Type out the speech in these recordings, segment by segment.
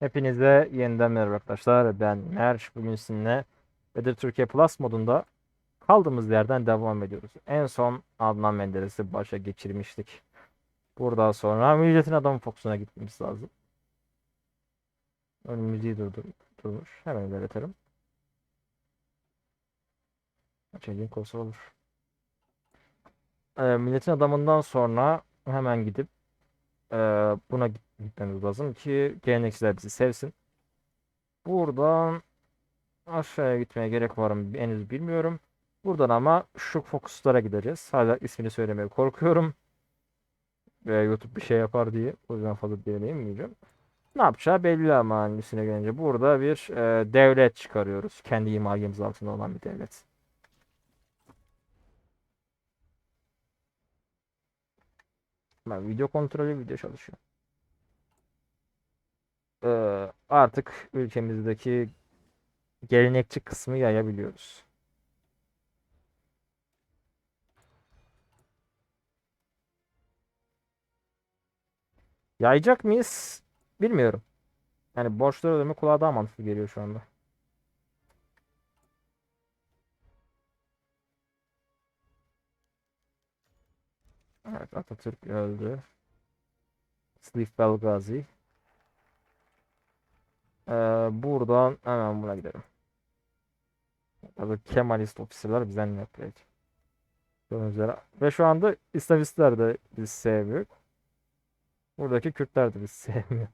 Hepinize yeniden merhaba arkadaşlar. Ben Merş. Bugün sizinle Bedir Türkiye Plus modunda kaldığımız yerden devam ediyoruz. En son Adnan Menderes'i başa geçirmiştik. Buradan sonra milletin adamı Fox'una gitmemiz lazım. Ön müziği durdur, durmuş. Hemen ilerletelim. Açayım olsa olur. Ee, milletin adamından sonra hemen gidip ee, buna git- gitmemiz lazım ki gelenekçiler bizi sevsin. Buradan aşağıya gitmeye gerek var mı henüz bilmiyorum. Buradan ama şu fokuslara gideceğiz. Hala ismini söylemeye korkuyorum. Ve YouTube bir şey yapar diye. O yüzden fazla deneyemeyeceğim. Ne yapacağı belli ama hangisine gelince. Burada bir e, devlet çıkarıyoruz. Kendi himayemiz altında olan bir devlet. Ben video kontrolü video çalışıyor. Ee, artık ülkemizdeki gelenekçi kısmı yayabiliyoruz. Yayacak mıyız? Bilmiyorum. Yani borçları ödeme kulağa daha mantıklı geliyor şu anda. Evet Atatürk öldü. Slif Belgazi. Ee, buradan hemen buna gidelim. Tabii Kemalist ofisler bizden ne yapacak? Gördüğünüz üzere. Ve şu anda İslamistler de bizi sevmiyor. Buradaki Kürtler de bizi sevmiyor.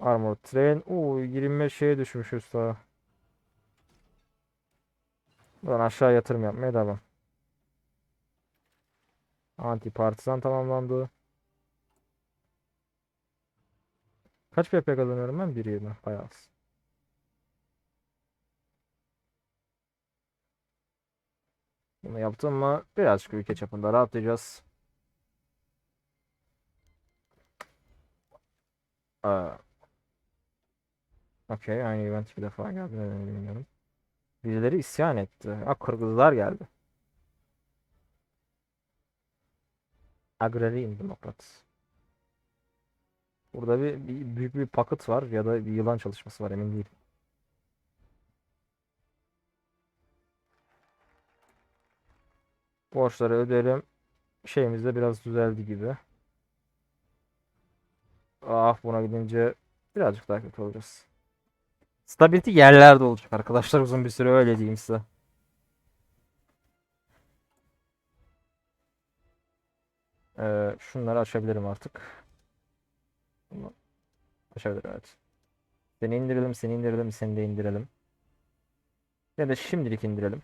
Armor Train. Oo 25 şeye düşmüşüz daha. Buradan aşağı yatırım yapmaya devam. Anti partizan tamamlandı. Kaç PP kazanıyorum ben? 1.20. Bayağı az. Bunu yaptım mı birazcık ülke çapında rahatlayacağız. Aa. Okey, aynı event bir defa geldi. Bilmiyorum. Birileri isyan etti. Ha, Kırgızlar geldi. Agrariyim Demokrat. Burada bir, bir büyük bir paket var ya da bir yılan çalışması var emin değilim. Borçları ödeyelim. Şeyimiz de biraz düzeldi gibi. Ah buna gidince birazcık daha kötü olacağız. Stability yerlerde olacak arkadaşlar uzun bir süre öyle diyeyim size. Ee, şunları açabilirim artık. Bunu açabilirim evet. Seni indirelim, seni indirelim, seni de indirelim. Ya da şimdilik indirelim.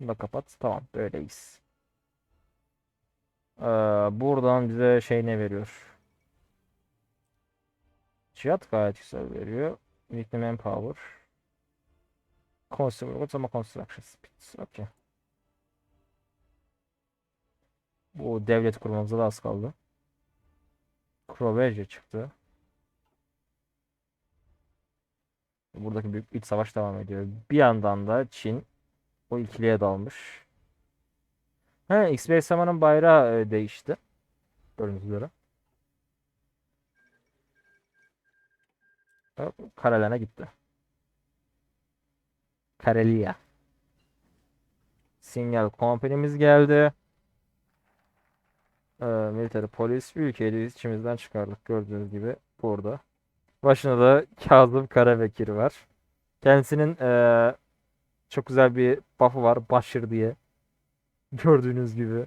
Bunu da kapat. Tamam, böyleyiz. Ee, buradan bize şey ne veriyor? Cihat gayet güzel veriyor. Weekly Manpower. Consumer ama Construction Speed. Okay. Bu devlet kurmamıza da az kaldı. Kroveje çıktı. Buradaki büyük iç savaş devam ediyor. Bir yandan da Çin o ikiliye dalmış. He, X-Base bayrağı e, değişti. Gördüğünüz. Hop, Karelene gitti. Karelia. Sinyal kompanimiz geldi. Ee, military polis ülkeyi de içimizden çıkardık gördüğünüz gibi burada. Başında da Kazım Karabekir var. Kendisinin ee, çok güzel bir buff'ı var Başır diye. Gördüğünüz gibi.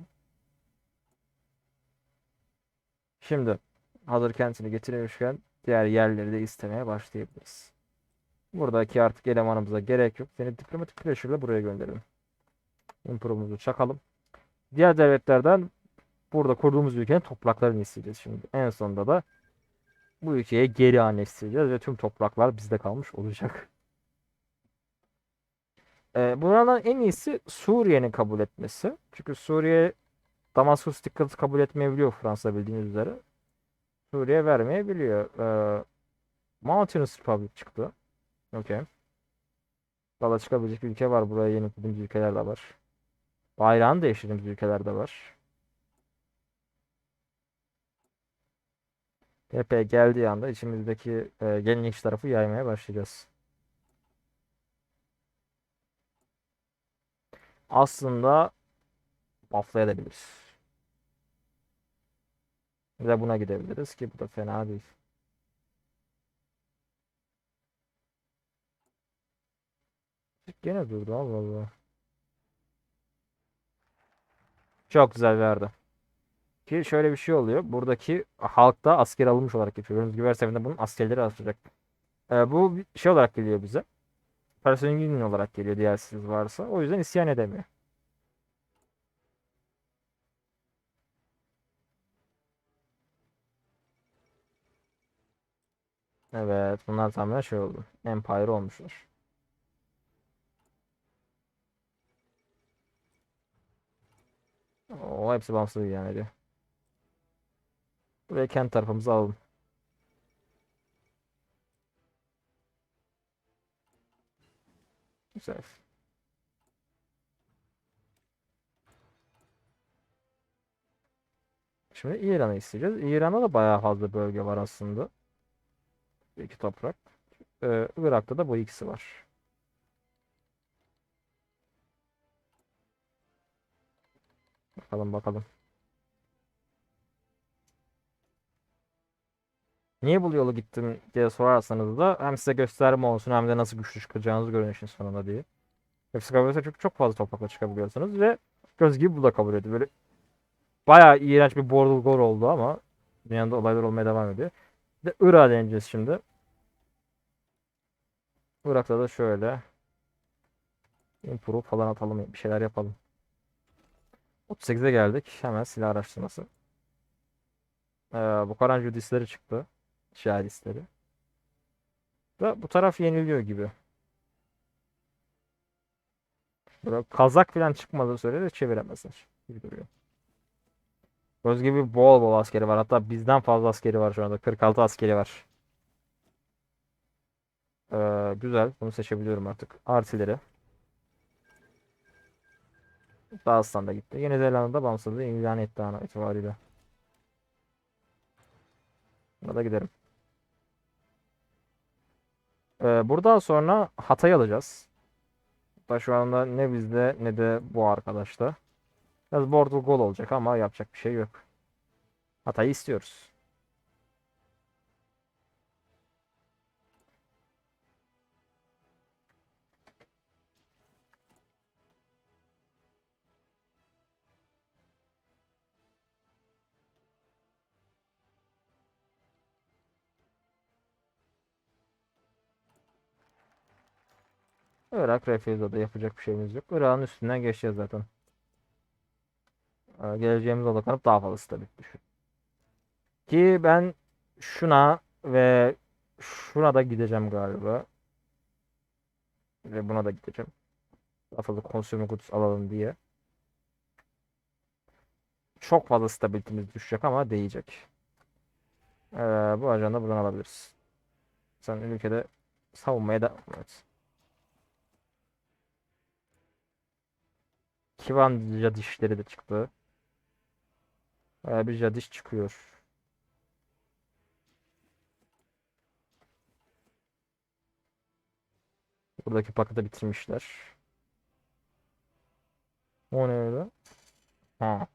Şimdi hazır kendisini getirmişken diğer yerleri de istemeye başlayabiliriz. Buradaki artık elemanımıza gerek yok. Seni diplomatik pressure'la buraya gönderelim. Improve'umuzu çakalım. Diğer devletlerden burada kurduğumuz ülkenin topraklarını isteyeceğiz şimdi. En sonunda da bu ülkeye geri annexleyeceğiz ve tüm topraklar bizde kalmış olacak. Ee, buradan en iyisi Suriye'nin kabul etmesi. Çünkü Suriye Damaskus dikkatı kabul etmeyebiliyor Fransa bildiğiniz üzere. Suriye vermeyebiliyor. Ee, Mountainous Republic çıktı. Okey. Valla çıkabilecek ülke var. Buraya yeni eklediğimiz ülkeler de var. Bayrağını değiştirdiğimiz ülkeler de var. TP geldiği anda içimizdeki e, yenilikçi tarafı yaymaya başlayacağız. Aslında bufflayabiliriz. Bir de buna gidebiliriz ki bu da fena değil. Gene durdu Allah Allah. Çok güzel verdi. Ki şöyle bir şey oluyor. Buradaki halkta asker alınmış olarak geçiyor. Gördüğünüz gibi her seferinde bunun askerleri asılacak. Ee, bu şey olarak geliyor bize. Personel olarak geliyor diğer siz varsa. O yüzden isyan edemiyor. Evet, bunlar tamamen şey oldu. Empire olmuşlar. O hepsi bağımsız ilan ediyor. Buraya kendi tarafımızı alalım. Güzel. Şimdi İran'ı isteyeceğiz. İran'da da bayağı fazla bölge var aslında. İki toprak. Ee, Irak'ta da bu ikisi var. Bakalım bakalım. Niye bu yolu gittim diye sorarsanız da hem size gösterme olsun hem de nasıl güçlü çıkacağınızı görün işin sonunda diye. Hepsi kabul etse çok, fazla toprakla çıkabiliyorsunuz ve göz gibi bu da kabul ediyor. Böyle bayağı iğrenç bir Bordel Gore oldu ama dünyada olaylar olmaya devam ediyor. De Irak'a deneyeceğiz şimdi. Irak'ta da şöyle improve falan atalım bir şeyler yapalım. 38'e geldik. Hemen silah araştırması. Ee, bu Karan Judisleri çıktı. Şahidisleri. Ve bu taraf yeniliyor gibi. Böyle kazak falan çıkmadığı sürece çeviremezler gibi duruyor. Göz gibi bol bol askeri var. Hatta bizden fazla askeri var şu anda. 46 askeri var. Ee, güzel. Bunu seçebiliyorum artık. Artileri. Dağıstan da gitti. Yeni Zelanda'da bağımsızlığı ilan etti ana itibariyle. Buna da giderim. Ee, buradan sonra Hatay'ı alacağız. Hatta şu anda ne bizde ne de bu arkadaşta. Biraz border gol olacak ama yapacak bir şey yok. Hatay'ı istiyoruz. Irak Refuse'da da yapacak bir şeyimiz yok. Irak'ın üstünden geçeceğiz zaten. Ee, geleceğimiz odaklanıp daha fazla stabil düşün. Ki ben şuna ve şuna da gideceğim galiba. Ve buna da gideceğim. Daha fazla consumer goods alalım diye. Çok fazla stabilitemiz düşecek ama değecek. Ee, bu ajanda buradan alabiliriz. Sen ülkede savunmaya devam et. Kivan Jadişleri de çıktı. Bir Jadiş çıkıyor. Buradaki paketi bitirmişler. O ne öyle? Ha.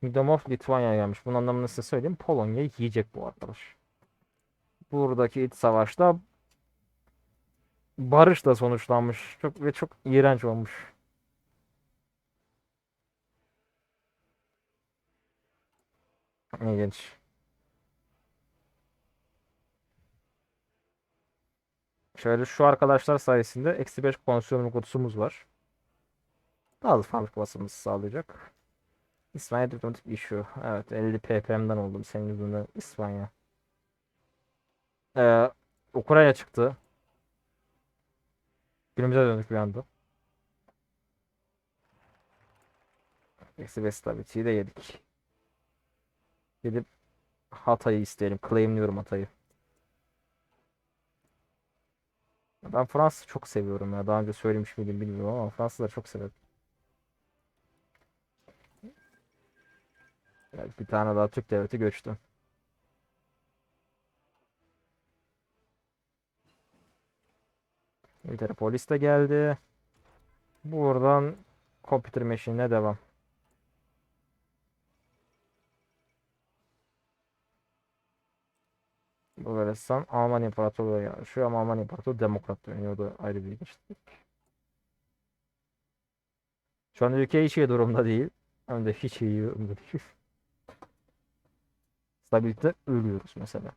Kingdom of Litvanya gelmiş. Bunun anlamını size söyleyeyim. Polonya'yı yiyecek bu arkadaş. Buradaki iç savaşta barışla sonuçlanmış. Çok ve çok iğrenç olmuş. İlginç. Şöyle şu arkadaşlar sayesinde eksi 5 konsiyon kutusumuz var. Az fabrika basımızı sağlayacak. İspanya diplomatik issue. Evet 50 ppm'den oldum senin yüzünden İspanya. Ee, Ukrayna çıktı. Günümüze döndük bir anda. Eksi 5 stability'yi de yedik. Gidip Hatay'ı isteyelim. Claimliyorum Hatay'ı. Ben Fransız çok seviyorum ya. Daha önce söylemiş miydim bilmiyorum ama Fransızları çok severim. Evet, bir tane daha Türk devleti göçtü. İngiltere polis de geldi. Buradan computer machine'ine devam. Bulgaristan Alman İmparatorluğu yarışıyor ama Alman İmparatorluğu demokrat dönüyor. Da ayrı bir geçtik. Şu an ülke hiç iyi durumda değil. Hem de hiç iyi durumda değil. Stabilite ölüyoruz mesela.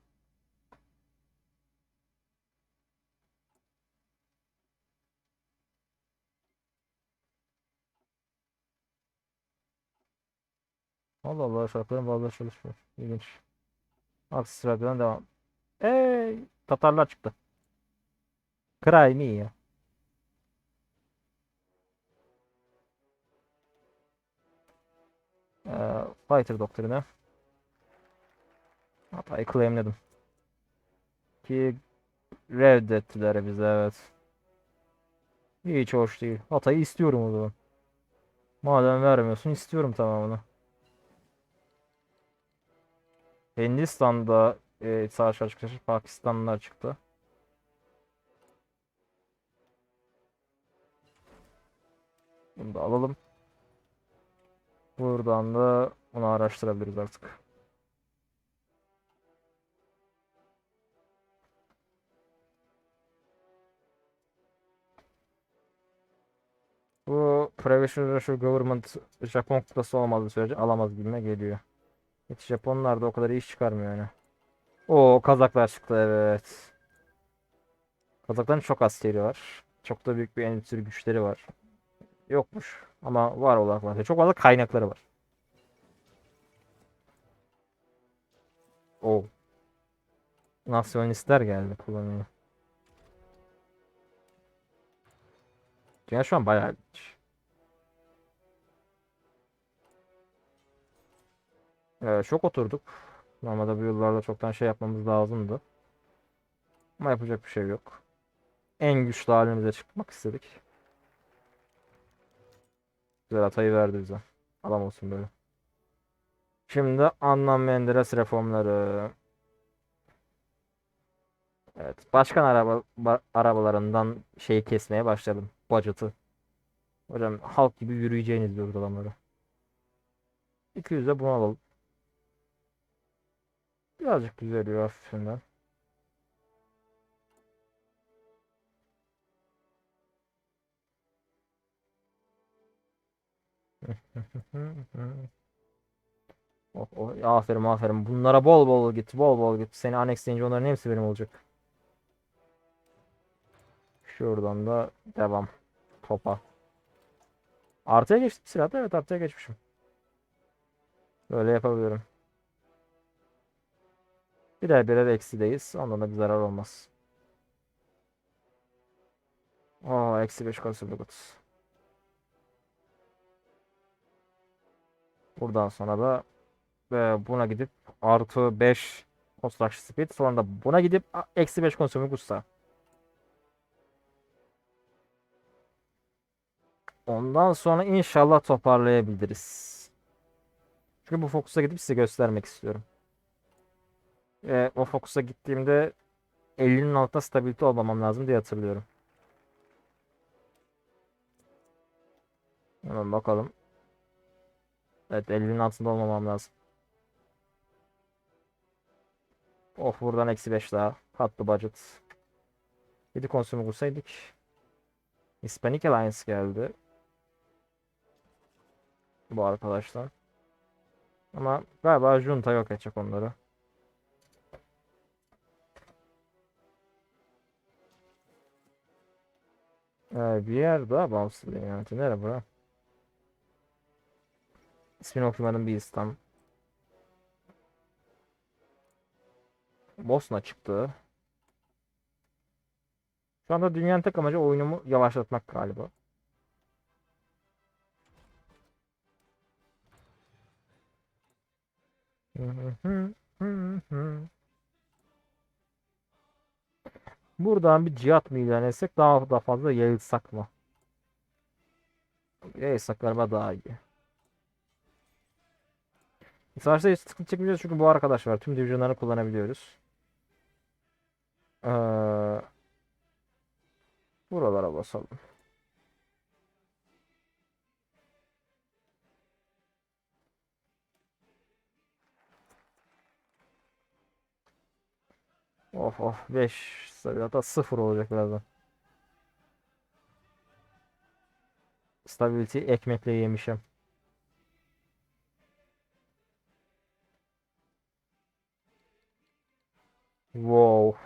Allah Allah şarkıların bazıları çalışmıyor. İlginç. Aksi sıradan devam. Ey Tatarlar çıktı. Crimea. Ee, Fighter doktrini. Hatayı claimledim. Ki reddettiler bize evet. Hiç hoş değil. Hatayı istiyorum o zaman. Madem vermiyorsun istiyorum tamamını. Hindistan'da e, savaşlar çıkmış. Pakistanlılar çıktı. Bunu da alalım. Buradan da bunu araştırabiliriz artık. Bu Provisional Russian Government Japon kutlası olmadığı sürece alamaz gibime geliyor. Hiç Japonlar da o kadar iş çıkarmıyor yani. O Kazaklar çıktı evet. Kazakların çok askeri var. Çok da büyük bir endüstri güçleri var. Yokmuş ama var olarak var. Çok fazla kaynakları var. O. Nasyonalistler geldi kullanıyor. Dünya şu an bayağı ilginç. Ee, çok oturduk. Normalde bu yıllarda çoktan şey yapmamız lazımdı. Ama yapacak bir şey yok. En güçlü halimize çıkmak istedik. Güzel hatayı verdi bize. Adam olsun böyle. Şimdi Adnan Menderes reformları. Evet, başkan araba ba- arabalarından şeyi kesmeye başladım. Budget'ı. Hocam halk gibi yürüyeceğiniz diyoruz adamlara. 200 de bunu alalım. Birazcık düzeliyor hafifinden. Oh, oh, aferin aferin. Bunlara bol bol git. Bol bol git. Seni annexleyince onların hepsi benim olacak. Şuradan da devam. Topa. Artıya geçtim sırada. Evet artıya geçmişim. Böyle yapabilirim. Birer birer eksideyiz. Ondan da bir zarar olmaz. Aa eksi 5 konsolidus. Buradan sonra da e, buna gidip artı 5 construction speed. Sonra da buna gidip eksi 5 consuming gusta. Ondan sonra inşallah toparlayabiliriz. Çünkü bu fokusa gidip size göstermek istiyorum. E, o fokusa gittiğimde 50'nin altında stabilite olmamam lazım diye hatırlıyorum. Hemen bakalım. Evet 50'nin altında olmamam lazım. Of buradan eksi 5 daha. Katlı budget. 7 konsümü kursaydık. Hispanic Alliance geldi. Bu arkadaşlar. Ama galiba Junta yok edecek onları. Ee, bir yer daha bağımsız yani. Nere bura? İsmini okumadığım bir İslam. Bosna çıktı. Şu anda dünyanın tek amacı oyunumu yavaşlatmak galiba. Buradan bir cihat mı ilan etsek daha da fazla yayılsak mı? Yayılsak galiba daha iyi. Savaşta hiç sıkıntı çekmeyeceğiz çünkü bu arkadaş var. Tüm divizyonları kullanabiliyoruz. Ee, Buralara basalım. Of of 5 hatta 0 olacak birazdan. Stability ekmekle yemişim. Wow.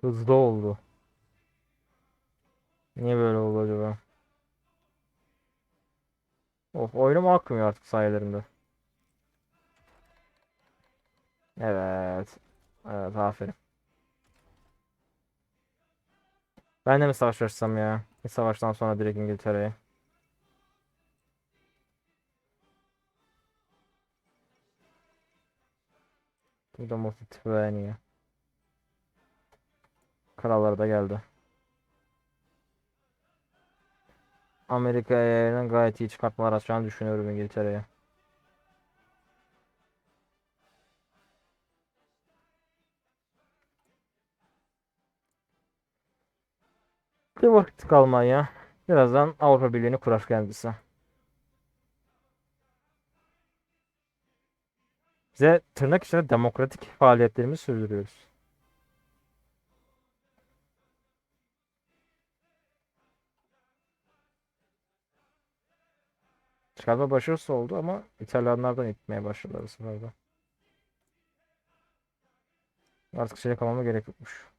Hızlı oldu. Niye böyle oldu acaba? Of oyunum akmıyor artık sayelerinde. Evet. Evet aferin. Ben de mi savaş açsam ya? Bir savaştan sonra direkt İngiltere'ye. Of Lithuania. Kralları da geldi. Amerika'ya gayet iyi çıkartmalar açacağını düşünüyorum İngiltere'ye. Bir vakit kalmaya. Birazdan Avrupa Birliği'ni kurar kendisi. Bize tırnak içinde demokratik faaliyetlerimizi sürdürüyoruz. Çıkarma başarısı oldu ama İtalyanlardan itmeye başladılar bu sefer de. Artık şey kalmama gerek yokmuş.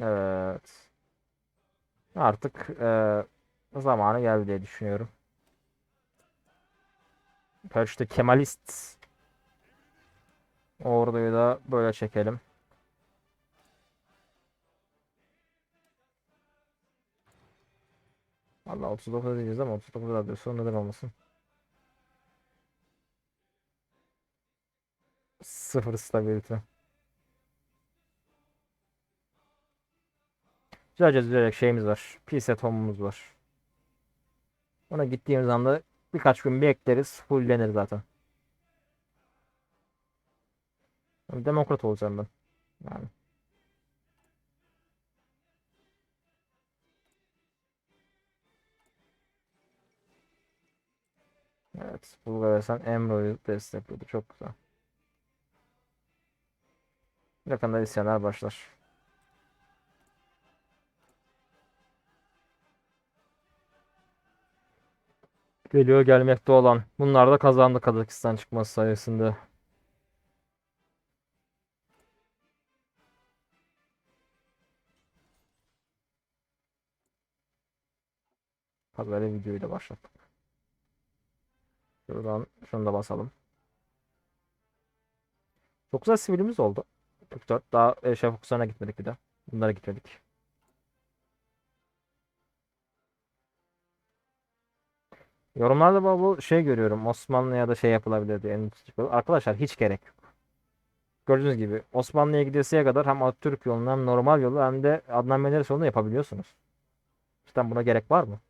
Evet. Artık eee, zamanı geldi diye düşünüyorum. Perşte Kemalist orduyu da böyle çekelim. Valla 39 diyeceğiz ama 39 da diyorsa neden olmasın. Sıfır stability. Güzelce düzelecek şeyimiz var. Peace at home'umuz var. Ona gittiğimiz anda birkaç gün bekleriz. Fulllenir zaten. Demokrat olacağım ben. Yani. Evet. Bulgaristan Emro'yu destekliyordu. Çok güzel. Yakında isyanlar başlar. Geliyor gelmekte olan. Bunlar da kazandı Kazakistan çıkması sayesinde. Haberi videoyu da başlattık. Şuradan şunu da basalım. Çok güzel sivilimiz oldu. 44. Daha e, fokuslarına gitmedik bir de. Bunlara gitmedik. Yorumlarda bol bol şey görüyorum. Osmanlı'ya da şey yapılabilir diye. Arkadaşlar hiç gerek yok. Gördüğünüz gibi Osmanlı'ya gidesiye kadar hem Atatürk yolunu hem normal yolu hem de Adnan Menderes yolunu yapabiliyorsunuz. İşte buna gerek var mı?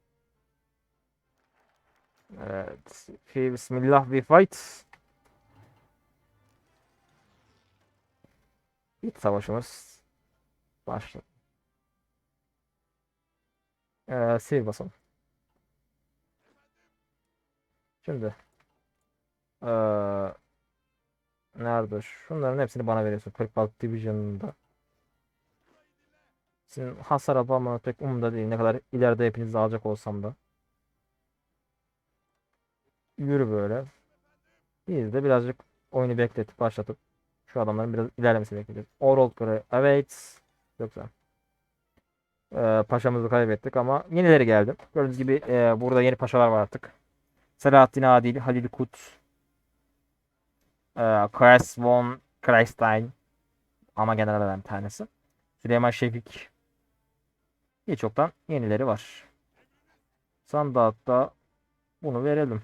Evet. Bismillah we fight. İç savaşımız başladı. Ee, save basalım. Şimdi ee, nerede? Şunların hepsini bana veriyorsun. 46 Division'da. Sizin hasar alma pek umurumda değil. Ne kadar ileride hepinizi alacak olsam da. Yürü böyle. Biz de birazcık oyunu bekletip başlatıp şu adamların biraz ilerlemesini bekleyeceğiz. Overall göre. Çok güzel. Ee, paşamızı kaybettik ama yenileri geldi. Gördüğünüz gibi e, burada yeni paşalar var artık. Selahattin Adil, Halil Kut, e, Kras von Kreistein ama generalden bir tanesi. Süleyman Şefik. Birçoktan yenileri var. Sandıkta bunu verelim.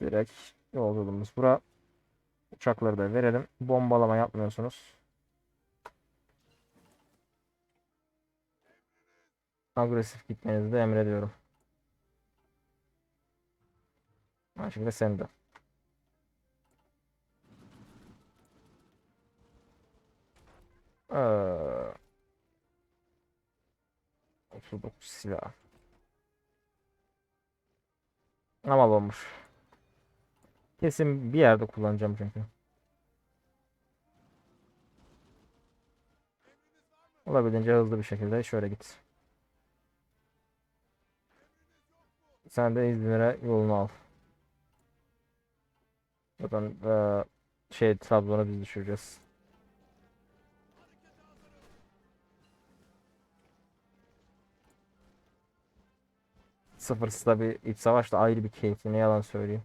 Direkt yolculuğumuz bura. Uçakları da verelim. Bombalama yapmıyorsunuz. Agresif gitmenizi de emrediyorum. Aynı şekilde senin de. Ee, 39 silah. Ama bomboş. Kesin bir yerde kullanacağım çünkü. Olabildiğince hızlı bir şekilde şöyle git. Sen de İzmir'e yolunu al. Zaten eee, şey Trabzon'a biz düşüreceğiz. Sıfırsız da bir iç savaş da ayrı bir keyifli ne yalan söyleyeyim.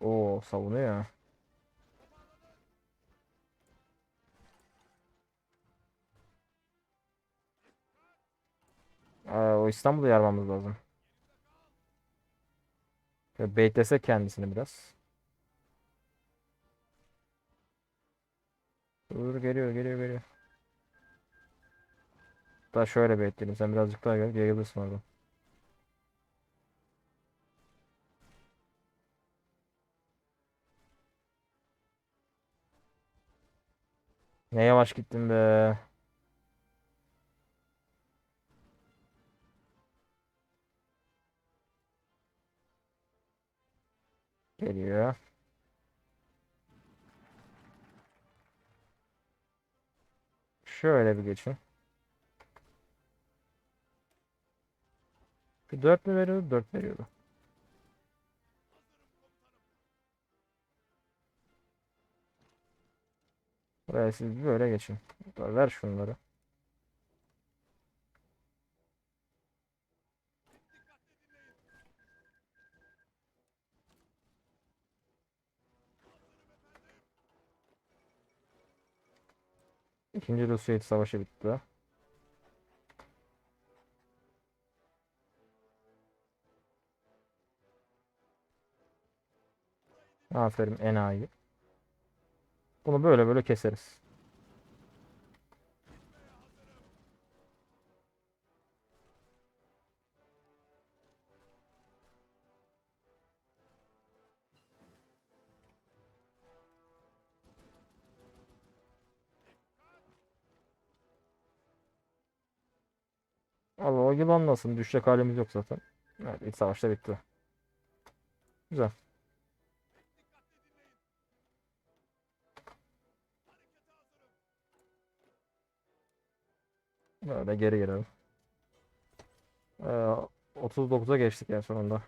Oo savunuyor. Aa, o İstanbul'u yarmamız lazım. Şöyle beklese kendisini biraz. Dur geliyor geliyor geliyor. Daha şöyle bekleyelim. Sen birazcık daha gel. Yayılırsın orada. Ne yavaş gittin be. Geliyor. Şöyle bir geçin. Bir 4 mü veriyordu? 4 veriyordu. Buraya siz böyle geçin. Ver şunları. İkinci Rusya savaşı bitti. Aferin enayi. Bunu böyle böyle keseriz. Allah o yılanlasın. Düşecek halimiz yok zaten. Evet iç savaşta bitti. Güzel. Böyle geri gelelim. Ee, 39'a geçtik en sonunda.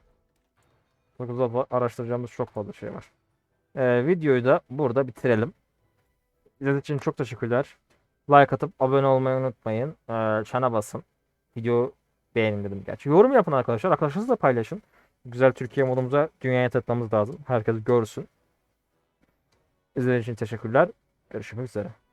9'da araştıracağımız çok fazla şey var. Ee, videoyu da burada bitirelim. İzlediğiniz için çok teşekkürler. Like atıp abone olmayı unutmayın. Ee, çana basın. Video beğenin dedim gerçi. Yorum yapın arkadaşlar. Arkadaşlarınızla paylaşın. Güzel Türkiye modumuza dünyaya tanıtmamız lazım. Herkes görsün. İzlediğiniz için teşekkürler. Görüşmek üzere.